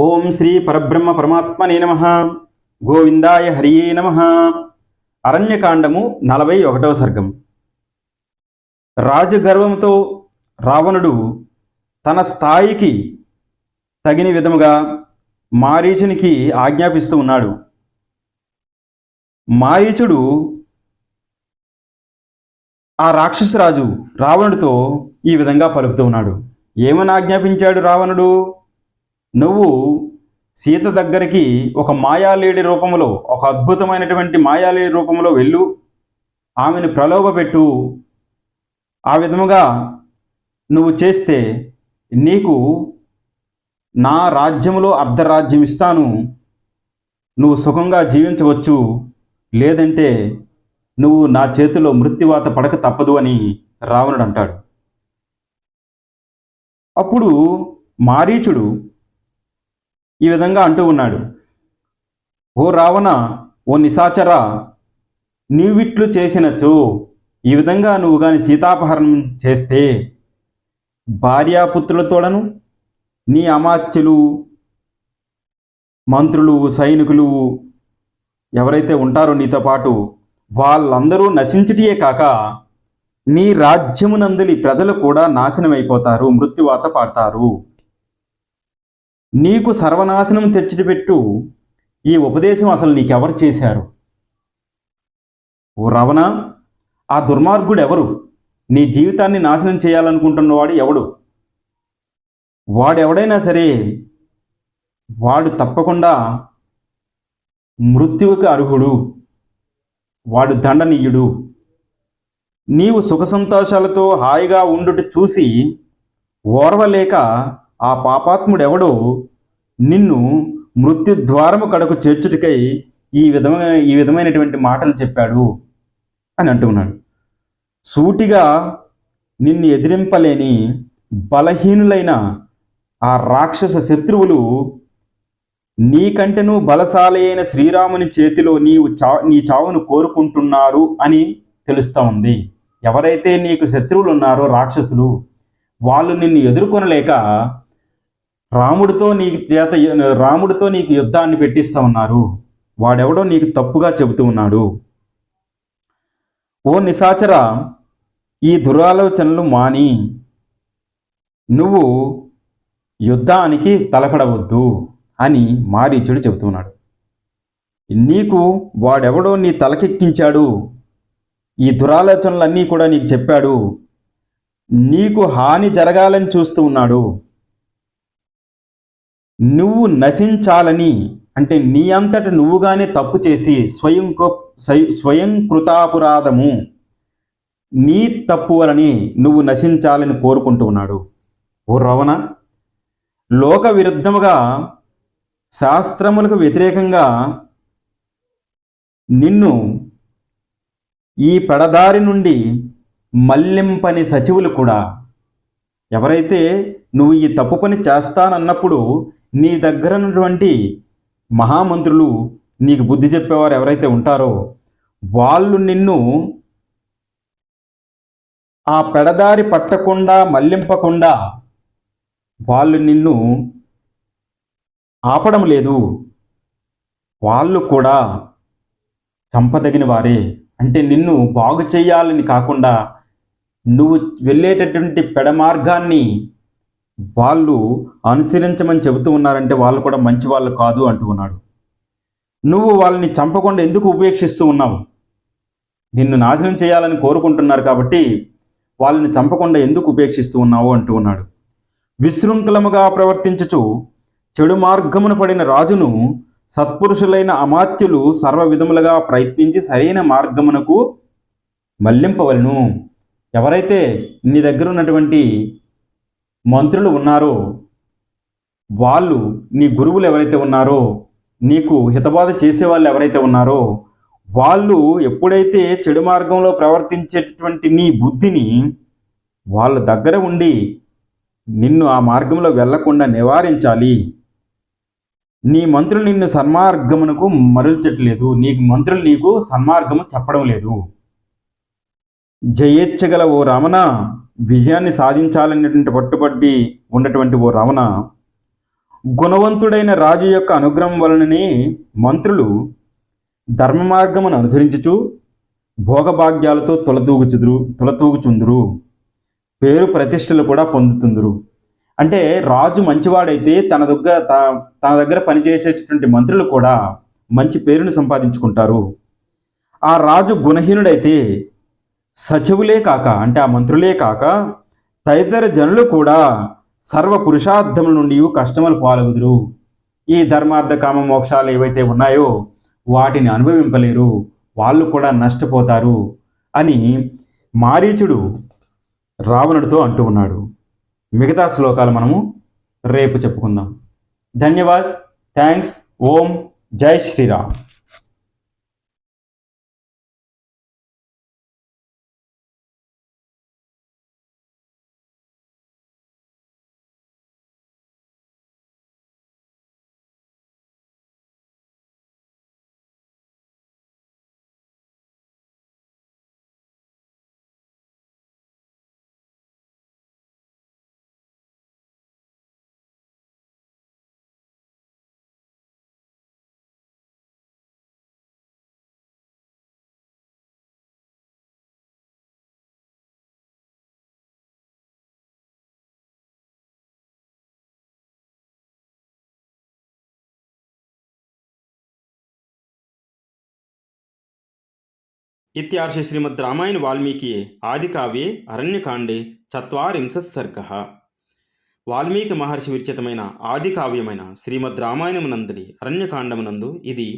ఓం శ్రీ పరబ్రహ్మ పరమాత్మనే నమ. గోవిందాయ హరియే నమ. అరణ్యకాండము నలభై ఒకటవ సర్గం. రాజగర్వంతో రావణుడు తన స్థాయికి తగిన విధముగా మారీచునికి ఆజ్ఞాపిస్తూ ఉన్నాడు. మారీచుడు ఆ రాక్షసరాజు రావణుడితో ఈ విధంగా పలుకుతూ ఉన్నాడు. ఏమని ఆజ్ఞాపించాడు రావణుడు? నువ్వు సీత దగ్గరికి ఒక మాయాలేడి రూపంలో ఒక అద్భుతమైనటువంటి మాయాలేడి రూపంలో వెళ్ళు. ఆమెను ప్రలోభపెట్టు. ఆ విధముగా నువ్వు చేస్తే నీకు నా రాజ్యములో అర్ధరాజ్యం ఇస్తాను. నువ్వు సుఖంగా జీవించవచ్చు. లేదంటే నువ్వు నా చేతిలో మృత్యువాత పడక తప్పదు అని రావణుడు అంటాడు అప్పుడు మారీచుడు ఈ విధంగా అంటూ ఉన్నాడు. ఓ రావణ ఓ నిశాచర నీవిట్లు చేసినచో ఈ విధంగా నువ్వు కానీ సీతాపహరణం చేస్తే భార్యాపుత్రులతోడను నీ అమాత్యులు మంత్రులు సైనికులు ఎవరైతే ఉంటారో నీతో పాటు వాళ్ళందరూ నశించుటియే కాక నీ రాజ్యమునందలి ప్రజలు కూడా నాశనమైపోతారు మృత్యువాత పాడతారు. నీకు సర్వనాశనం తెచ్చిపెట్టు. ఈ ఉపదేశం అసలు నీకెవరు చేశారు? ఓ రవణ ఆ దుర్మార్గుడు ఎవరు నీ జీవితాన్ని నాశనం చేయాలనుకుంటున్నవాడు ఎవడు? వాడెవడైనా సరే వాడు తప్పకుండా మృత్యువుకి అర్హుడు. వాడు దండనీయుడు. నీవు సుఖ సంతోషాలతో హాయిగా ఉండుట చూసి ఓర్వలేక ఆ పాపాత్ముడెవడో నిన్ను మృత్యుద్వారము కడకు చేర్చుటకై ఈ విధమైన ఈ విధమైనటువంటి మాటలు చెప్పాడు అని అంటున్నాడు సూటిగా నిన్ను ఎదిరింపలేని బలహీనులైన ఆ రాక్షస శత్రువులు నీకంటెను బలశాలి అయిన శ్రీరాముని చేతిలో నీవు చా నీ చావును కోరుకుంటున్నారు అని తెలుస్తూ ఉంది. ఎవరైతే నీకు శత్రువులు ఉన్నారో రాక్షసులు వాళ్ళు నిన్ను ఎదుర్కొనలేక రాముడితో నీకు చేత రాముడితో నీకు యుద్ధాన్ని పెట్టిస్తా ఉన్నారు. వాడెవడో నీకు తప్పుగా చెబుతూ ఉన్నాడు. ఓ నిశాచర ఈ దురాలోచనలు మాని నువ్వు యుద్ధానికి తలపడవద్దు అని మారీచుడు చెబుతున్నాడు. నీకు వాడెవడో నీ తలకెక్కించాడు. ఈ దురాలోచనలన్నీ కూడా నీకు చెప్పాడు. నీకు హాని జరగాలని చూస్తూ ఉన్నాడు. నువ్వు నశించాలని అంటే నీ అంతట నువ్వుగానే తప్పు చేసి స్వయం స్వయం కృతాపురాధము నీ తప్పు వలని నువ్వు నశించాలని కోరుకుంటూ ఉన్నాడు. ఓ రవణ లోక విరుద్ధముగా శాస్త్రములకు వ్యతిరేకంగా నిన్ను ఈ పెడదారి నుండి మల్లింపని సచివులు కూడా ఎవరైతే నువ్వు ఈ తప్పు పని చేస్తానన్నప్పుడు నీ దగ్గర ఉన్నటువంటి మహామంత్రులు నీకు బుద్ధి చెప్పేవారు ఎవరైతే ఉంటారో వాళ్ళు నిన్ను ఆ పెడదారి పట్టకుండా మళ్ళింపకుండా వాళ్ళు నిన్ను ఆపడం లేదు. వాళ్ళు కూడా చంపదగిన వారే. అంటే నిన్ను బాగు చేయాలని కాకుండా నువ్వు వెళ్ళేటటువంటి పెడ మార్గాన్ని వాళ్ళు అనుసరించమని చెబుతూ ఉన్నారంటే వాళ్ళు కూడా మంచి వాళ్ళు కాదు అంటూ ఉన్నాడు. నువ్వు వాళ్ళని చంపకుండా ఎందుకు ఉపేక్షిస్తూ ఉన్నావు? నిన్ను నాశనం చేయాలని కోరుకుంటున్నారు కాబట్టి వాళ్ళని చంపకుండా ఎందుకు ఉపేక్షిస్తూ ఉన్నావు అంటూ ఉన్నాడు. విశృంఖలముగా ప్రవర్తించుచు చెడు మార్గమున పడిన రాజును సత్పురుషులైన అమాత్యులు సర్వ విధములుగా ప్రయత్నించి సరైన మార్గమునకు మళ్ళింపవలను. ఎవరైతే నీ దగ్గర ఉన్నటువంటి మంత్రులు ఉన్నారో వాళ్ళు నీ గురువులు ఎవరైతే ఉన్నారో నీకు హితబాధ చేసేవాళ్ళు ఎవరైతే ఉన్నారో వాళ్ళు ఎప్పుడైతే చెడు మార్గంలో ప్రవర్తించేటటువంటి నీ బుద్ధిని వాళ్ళ దగ్గర ఉండి నిన్ను ఆ మార్గంలో వెళ్ళకుండా నివారించాలి. నీ మంత్రులు నిన్ను సన్మార్గమునకు మరల్చట్లేదు. నీకు మంత్రులు నీకు సన్మార్గము చెప్పడం లేదు. జయేచ్ఛగల ఓ రమణ విజయాన్ని సాధించాలనేటువంటి పట్టుబడి ఉన్నటువంటి ఓ రమణ గుణవంతుడైన రాజు యొక్క అనుగ్రహం వలననే మంత్రులు ధర్మ మార్గమును అనుసరించుచు భోగభాగ్యాలతో తొలతూగుచుదురు తొలతూగుచుందురు. పేరు ప్రతిష్టలు కూడా పొందుతుందురు. అంటే రాజు మంచివాడైతే తన దగ్గర తన దగ్గర పనిచేసేటటువంటి మంత్రులు కూడా మంచి పేరును సంపాదించుకుంటారు. ఆ రాజు గుణహీనుడైతే సచివులే కాక అంటే ఆ మంత్రులే కాక తదితర జనులు కూడా సర్వ పురుషార్థముల నుండి కష్టములు పాలగుదురు. ఈ ధర్మార్థ కామ మోక్షాలు ఏవైతే ఉన్నాయో వాటిని అనుభవింపలేరు. వాళ్ళు కూడా నష్టపోతారు అని మారీచుడు రావణుడితో అంటూ ఉన్నాడు. మిగతా శ్లోకాలు మనము రేపు చెప్పుకుందాం. ధన్యవాద్. థ్యాంక్స్. ఓం. జై శ్రీరామ్. ఇత్యార్షి శ్రీమద్ రామాయణ వాల్మీకి ఆదికావ్యే అరణ్యకాండే చత్వారింశ వాల్మీకి మహర్షి విరచితమైన ఆదికావ్యమైన శ్రీమద్ రామాయణమునందలి అరణ్యకాండమునందు ఇది